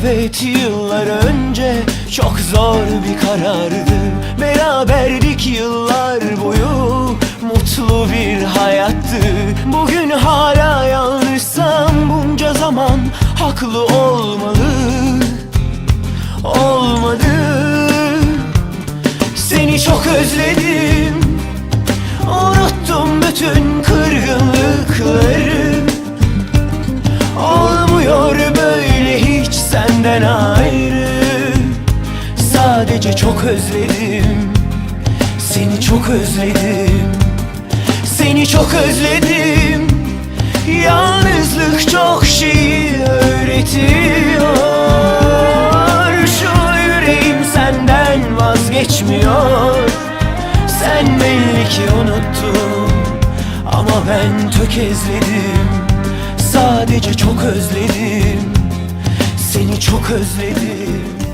Evet yıllar önce çok zor bir karardı. Beraberdik yıllar boyu mutlu bir hayattı. Bugün hala yanlışsam bunca zaman haklı olmalı Olmadı. Seni çok özledim senden ayrı. Sadece çok özledim. Seni çok özledim. Seni çok özledim. Yalnızlık çok şey öğretiyor. Şu yüreğim senden vazgeçmiyor. Sen belli ki unuttun Ama ben tökezledim. Sadece çok özledim özledim